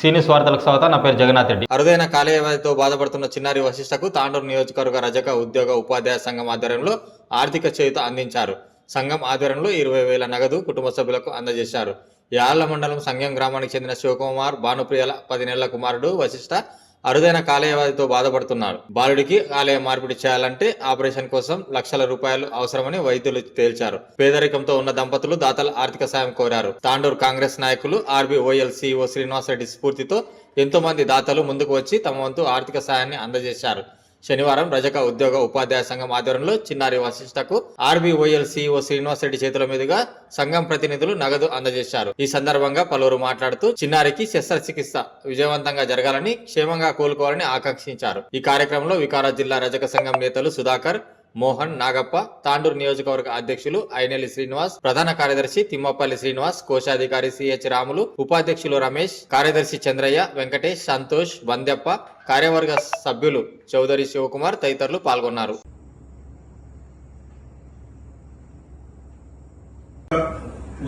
సీనియస్ వార్తలకు స్వాగతం నా పేరు జగన్నాథ్ రెడ్డి. అరుదైన కాలేయవ్యాధితో బాధపడుతున్న చిన్నారి వశిష్టకు తాండూరు నియోజకవర్గ రజక ఉద్యోగ ఉపాధ్యాయ సంఘం ఆధ్వర్యంలో ఆర్థిక చేయుత అందించారు. సంఘం ఆధ్వర్యంలో ఇరవై వేల నగదు కుటుంబ సభ్యులకు అందజేశారు. యాళ్ళ మండలం సంఘం గ్రామానికి చెందిన శివకుమార్ భానుప్రియల పది నెలల కుమారుడు వశిష్ట అరుదైన కాలేయవ్యాధితో బాధపడుతున్నారు. బాలుడికి కాలేయ మార్పిడి చేయాలంటే ఆపరేషన్ కోసం లక్షల రూపాయలు అవసరమని వైద్యులు తేల్చారు. పేదరికంతో ఉన్న దంపతులు దాతల ఆర్థిక సాయం కోరారు. తాండూరు కాంగ్రెస్ నాయకులు ఆర్బీఓఎల్ సిఇఓ శ్రీనివాసరెడ్డి స్ఫూర్తితో ఎంతో మంది దాతలు ముందుకు వచ్చి తమ వంతు ఆర్థిక సాయాన్ని అందజేశారు. శనివారం రజక ఉద్యోగ ఉపాధ్యాయ సంఘం ఆధ్వర్యంలో చిన్నారి వశిష్టకు ఆర్బీఓఎల్ సిఇఓ శ్రీనివాస్ రెడ్డి చేతుల మీదుగా సంఘం ప్రతినిధులు నగదు అందజేశారు. ఈ సందర్భంగా పలువురు మాట్లాడుతూ చిన్నారికి శస్త్రచికిత్స విజయవంతంగా జరగాలని క్షేమంగా కోలుకోవాలని ఆకాంక్షించారు. ఈ కార్యక్రమంలో వికారా జిల్లా రజక సంఘం నేతలు సుధాకర్ మోహన్ నాగప్ప తాండూరు నియోజకవర్గ అధ్యక్షులు ఐనెల్లి శ్రీనివాస్ ప్రధాన కార్యదర్శి తిమ్మపల్లి శ్రీనివాస్ కోశాధికారి సిహెచ్ రాములు ఉపాధ్యక్షులు రమేష్ కార్యదర్శి చంద్రయ్య వెంకటేష్ సంతోష్ బందెప్ప కార్యవర్గ సభ్యులు చౌదరి శివకుమార్ తదితరులు పాల్గొన్నారు.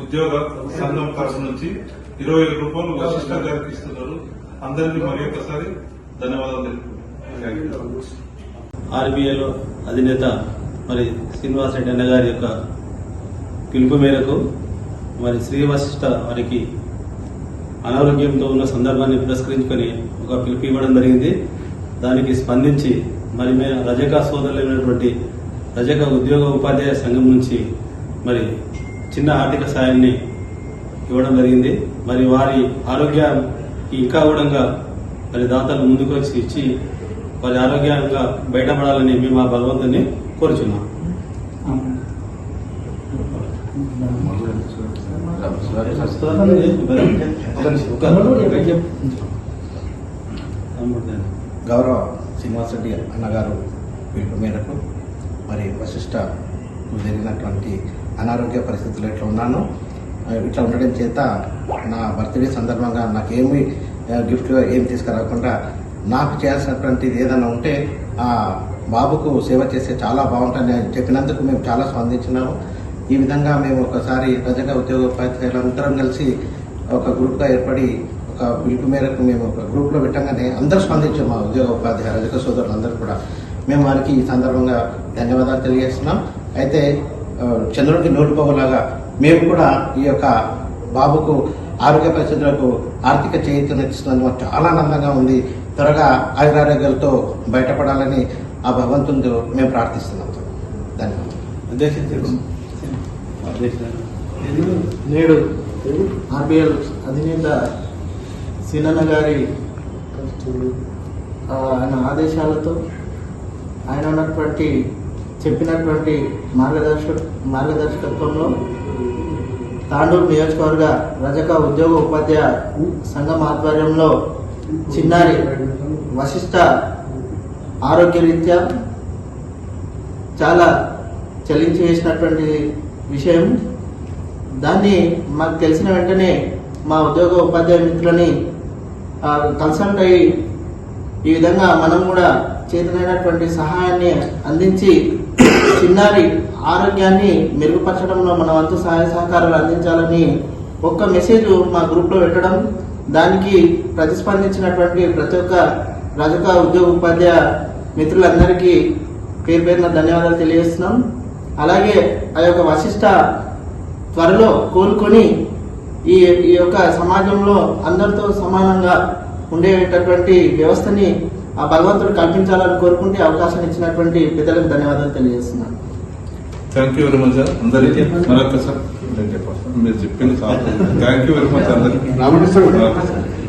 ఉద్యోగ సంఘం తరఫు నుంచి ఇరవై వేల రూపాయలు వశిష్ట గారికి ఇస్తున్నారు. అందరినీ మరి ఒకసారి ధన్యవాదాలు. ఆర్బీఐలో అధినేత మరి శ్రీనివాస్ రెడ్డి అన్న గారి యొక్క పిలుపు మేరకు మరి శ్రీవశిష్ట వారికి అనారోగ్యంతో ఉన్న సందర్భాన్ని పురస్కరించుకొని ఒక పిలుపు ఇవ్వడం జరిగింది. దానికి స్పందించి మరి మేము రజక సోదరులైనటువంటి రజక ఉద్యోగ ఉపాధ్యాయ సంఘం నుంచి మరి చిన్న ఆర్థిక సాయాన్ని ఇవ్వడం జరిగింది. మరి వారి ఆరోగ్యం ఇంకా కూడా మరి దాతలు ముందుకు వచ్చి ఇచ్చి వారి ఆరోగ్యంగా బయటపడాలని మేము ఆ భగవంతుని కోరుచున్నాం. గౌరవ శ్రీనివాసరెడ్డి అన్నగారు పిలుపు మేరకు మరి వశిష్ట జరిగినటువంటి అనారోగ్య పరిస్థితులు ఇట్లా ఉన్నాను ఇట్లా ఉండడం చేత నా బర్త్డే సందర్భంగా నాకేమి గిఫ్ట్ ఏం తీసుకురాకుండా నాకు చేయాల్సినటువంటి ఏదైనా ఉంటే ఆ బాబుకు సేవ చేస్తే చాలా బాగుంటుంది అని చెప్పినందుకు మేము చాలా స్పందించినాము. ఈ విధంగా మేము ఒకసారి రజక ఉద్యోగ ఉపాధ్యాయులు అందరం కలిసి ఒక గ్రూప్గా ఏర్పడి ఒక పిలుపు మేరకు మేము ఒక గ్రూప్లో పెట్టగానే అందరూ స్పందించాం మా ఉద్యోగ ఉపాధ్యాయ రజక సోదరులందరూ కూడా. మేము వారికి ఈ సందర్భంగా ధన్యవాదాలు తెలియజేస్తున్నాం. అయితే చంద్రుడికి నోటిపోగలాగా మేము కూడా ఈ యొక్క బాబుకు ఆరోగ్య పరిస్థితులకు ఆర్థిక చేయూతనిస్తున్నందుకు చాలా ఆనందంగా ఉంది. త్వరగా ఆయురారోగ్యాలతో బయటపడాలని ఆ భగవంతునితో మేము ప్రార్థిస్తున్నాం. ధన్యవాదాలు. నేడు ఆర్బిఎల్ అధినేత సీనన్న గారి ఆ, ఆయన ఆదేశాలతో ఆయన ఉన్నటువంటి చెప్పినటువంటి మార్గదర్శక మార్గదర్శకత్వంలో తాండూరు నియోజకవర్గ రజక ఉద్యోగ ఉపాధ్యాయ సంఘం ఆధ్వర్యంలో చిన్నారి వశిష్ట ఆరోగ్యరీత్యా చాలా చలించి వేసినటువంటి విషయం. దాన్ని మాకు తెలిసిన వెంటనే మా ఉద్యోగ ఉపాధ్యాయ మిత్రులని కన్సల్ట్ అయ్యి ఈ విధంగా మనం కూడా చేతనైనటువంటి సహాయాన్ని అందించి చిన్నారి ఆరోగ్యాన్ని మెరుగుపరచడంలో మన వంతు సహాయ సహకారాలు అందించాలని ఒక్క మెసేజ్ మా గ్రూప్లో పెట్టడం దానికి ప్రతిస్పందించినటువంటి ప్రతి ఒక్క రజక ఉద్యోగ ఉపాధ్యాయ మిత్రులందరికీ పేరు పేరున ధన్యవాదాలు తెలియజేస్తున్నాం. అలాగే ఆ యొక్క వశిష్ట త్వరలో కోలుకొని ఈ ఈ యొక్క సమాజంలో అందరితో సమానంగా ఉండేటటువంటి వ్యవస్థని ఆ భగవంతుడు కల్పించాలని కోరుకుంటే అవకాశం ఇచ్చినటువంటి పెద్దలకు ధన్యవాదాలు తెలియజేస్తున్నాను థ్యాంక్ యూ వెరీ మచ్ అందరికీ మరొకసారి నేను చెప్పాను మీరు చెప్పింది థ్యాంక్ యూ వెరీ మచ్ అందరికీ.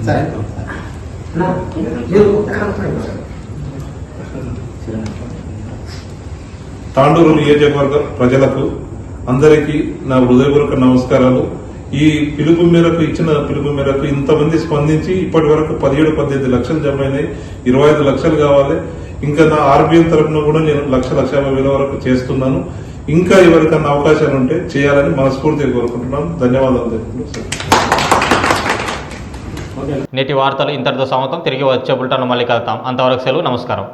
సరే. తాండూరు నియోజకవర్గ ప్రజలకు అందరికీ నా హృదయపూర్వక నమస్కారాలు. ఈ పిలుపు మేరకు ఇచ్చిన పిలుపు మేరకు ఇంతమంది స్పందించి ఇప్పటి వరకు పదిహేడు పద్దెనిమిది లక్షలు జమ అయినాయి. ఇరవై ఐదు లక్షలు కావాలి. ఇంకా నా ఆర్బీఎం తరఫున కూడా నేను లక్ష లక్ష యాభై వేల వరకు చేస్తున్నాను. ఇంకా ఎవరికన్నా అవకాశాలు ఉంటే చేయాలని మనస్ఫూర్తిగా కోరుకుంటున్నాను ధన్యవాదాలు తెలుపుకుంటున్నాను. నేటి వార్తలు ఇంతటితో సమాప్తం. తిరిగి వచ్చే బుల్టాను మళ్ళీ కలుద్దాం. అంతవరకు సెలవు. నమస్కారం.